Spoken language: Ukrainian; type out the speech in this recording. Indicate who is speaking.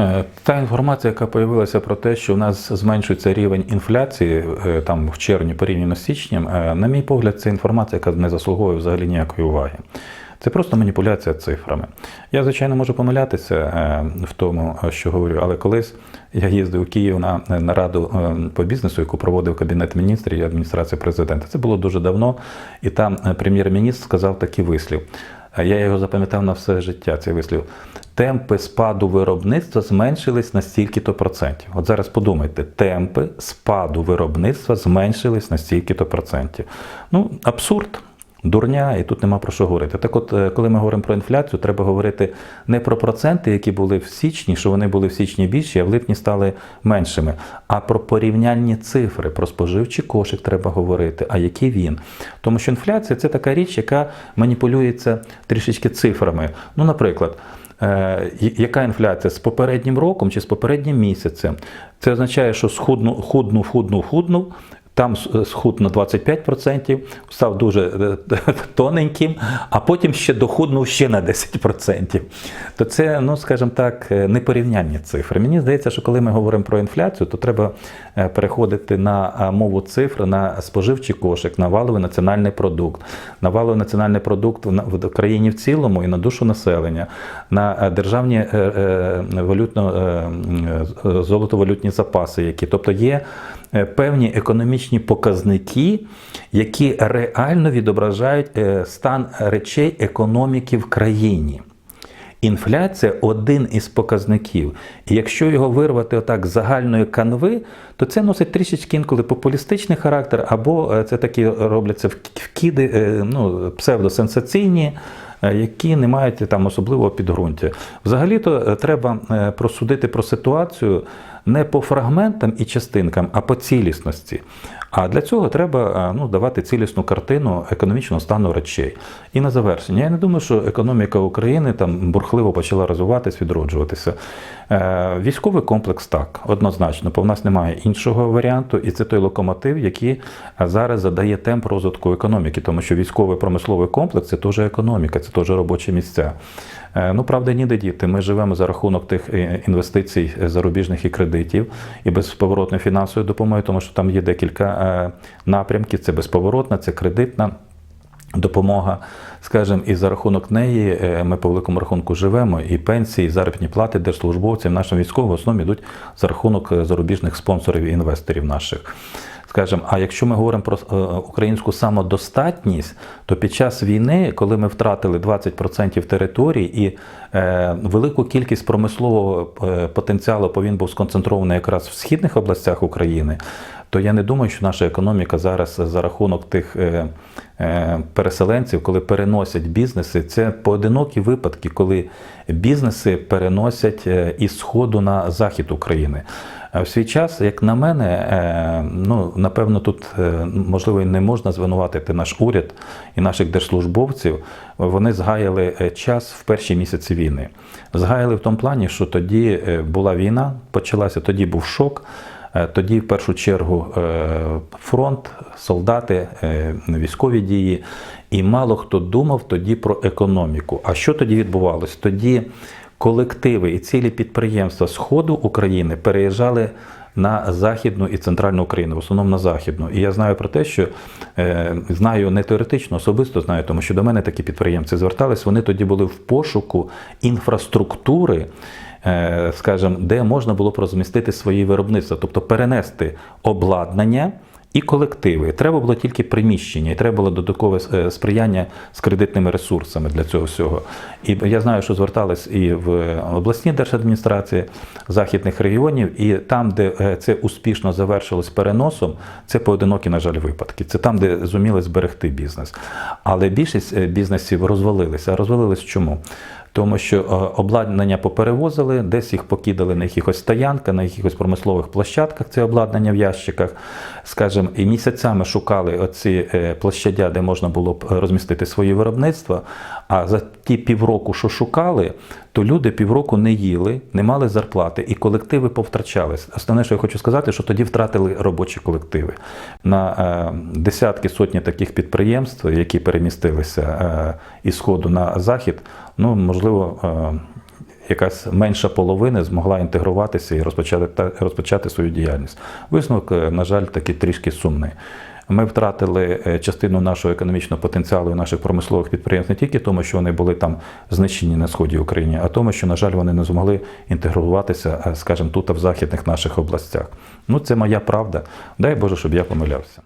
Speaker 1: Е, Та інформація, яка з'явилася про те, що у нас зменшується рівень інфляції е, там в червні порівняно з січнем, е, на мій погляд, це інформація, яка не заслуговує взагалі ніякої уваги. Це просто маніпуляція цифрами. Я, звичайно, можу помилятися в тому, що говорю, але колись я їздив у Київ на нараду по бізнесу, яку проводив Кабінет міністрів і адміністрація президента. Це було дуже давно, і там прем'єр-міністр сказав такий вислів. Е, Я його запам'ятав на все життя. Цей вислів. Темпи спаду виробництва зменшились на стільки-то процентів. От зараз подумайте, темпи спаду виробництва зменшились на стільки-то процентів. Ну, абсурд. Дурня, і тут нема про що говорити. Так от, е, коли ми говоримо про інфляцію, треба говорити не про проценти, які були в січні, що вони були в січні більші, а в липні стали меншими, а про порівняльні цифри, про споживчий кошик треба говорити, а який він. Тому що інфляція це така річ, яка маніпулюється трішечки цифрами. Ну, наприклад. Е, Яка інфляція з попереднім роком чи з попереднім місяцем? Це означає, що схуднув, худнув, худнув, худнув, там схуд на 25%, став дуже е, тоненьким, а потім ще дохуднув ще на 10%. То це, ну скажімо так, е, непорівнянні цифри. Мені здається, що коли ми говоримо про інфляцію, то треба е, переходити на е, мову цифр, на споживчий кошик, на валовий національний продукт, на валовий національний продукт в країні в цілому і на душу населення, на е, державні е, е, валютно, е, е, золотовалютні запаси, які тобто є е, певні економічні показники, які реально відображають е, стан речей економіки в країні. Інфляція один із показників. І якщо його вирвати отак з загальної канви, то це носить трішечки інколи популістичний характер, або е, це такі робляться вк- вкиди, е, ну, псевдосенсаційні, е, які не мають там особливого підґрунтя. Взагалі-то е, треба е, просудити про ситуацію не по фрагментам і частинкам, а по цілісності. А для цього треба е, ну, давати цілісну картину економічного стану речей. І на завершення, я не думаю, що економіка України там бурхливо почала розвиватись, відроджуватися. Е, Військовий комплекс так, однозначно, бо в нас немає іншого варіанту, і це той локомотив, який зараз задає темп розвитку економіки, тому що військовий промисловий комплекс це теж економіка, це теж робочі місця. Е, Ну, правда, ніде діти. Ми живемо за рахунок тих інвестицій зарубіжних і кредитів і безповоротної фінансової допомоги, тому що там є декілька е, напрямків: це безповоротна, це кредитна. Допомога, скажімо, і за рахунок неї е, ми по великому рахунку живемо, і пенсії, і заробітні плати держслужбовців нашим військовим в основному йдуть за рахунок е, зарубіжних спонсорів і інвесторів наших. Скажімо, а якщо ми говоримо про е, українську самодостатність, то під час війни, коли ми втратили 20% територій і е, велику кількість промислового е, потенціалу, він був сконцентрований якраз в східних областях України, то я не думаю, що наша економіка зараз за рахунок тих переселенців, коли переносять бізнеси, це поодинокі випадки, коли бізнеси переносять із сходу на захід України. В свій час, як на мене, е, ну напевно, тут е, можливо і не можна звинуватити наш уряд і наших держслужбовців. Вони згаяли е, час в перші місяці війни. Згаяли в тому плані, що тоді була війна, почалася, тоді був шок. Тоді, в першу чергу, фронт, солдати, військові дії, і мало хто думав тоді про економіку. А що тоді відбувалось? Тоді колективи і цілі підприємства Сходу України переїжджали на Західну і центральну Україну, в основному на Західну. І я знаю про те, що е, знаю не теоретично, особисто знаю, тому що до мене такі підприємці звертались. Вони тоді були в пошуку інфраструктури. е, Скажімо, де можна було б розмістити свої виробництва, тобто перенести обладнання і колективи. Треба було тільки приміщення, і треба було додаткове е, сприяння з кредитними ресурсами для цього всього. І я знаю, що звертались і в обласні держадміністрації західних регіонів, і там, де е, це успішно завершилось переносом, це поодинокі, на жаль, випадки. Це там, де зуміли зберегти бізнес. Але більшість е, бізнесів розвалилися. А розвалились чому? Тому що е, обладнання поперевозили, десь їх покидали на якихось стоянках, на якихось промислових площадках, це обладнання в ящиках, скажімо, і місяцями шукали оці е, площадя, де можна було б розмістити свої виробництва. А за ті півроку, що шукали, то люди півроку не їли, не мали зарплати, і колективи повтрачались. Основне, що я хочу сказати, що тоді втратили робочі колективи. На е, десятки сотні таких підприємств, які перемістилися е, із сходу на захід, ну можливо. Е, якась менша половина змогла інтегруватися і розпочати, та- розпочати свою діяльність. Висновок, на жаль, такий трішки сумний. Ми втратили е, частину нашого економічного потенціалу і наших промислових підприємств не тільки тому, що вони були там знищені на сході України, а тому, що, на жаль, вони не змогли інтегруватися, е, скажімо, тут, в західних наших областях. Ну, це моя правда. Дай Боже, щоб я помилявся.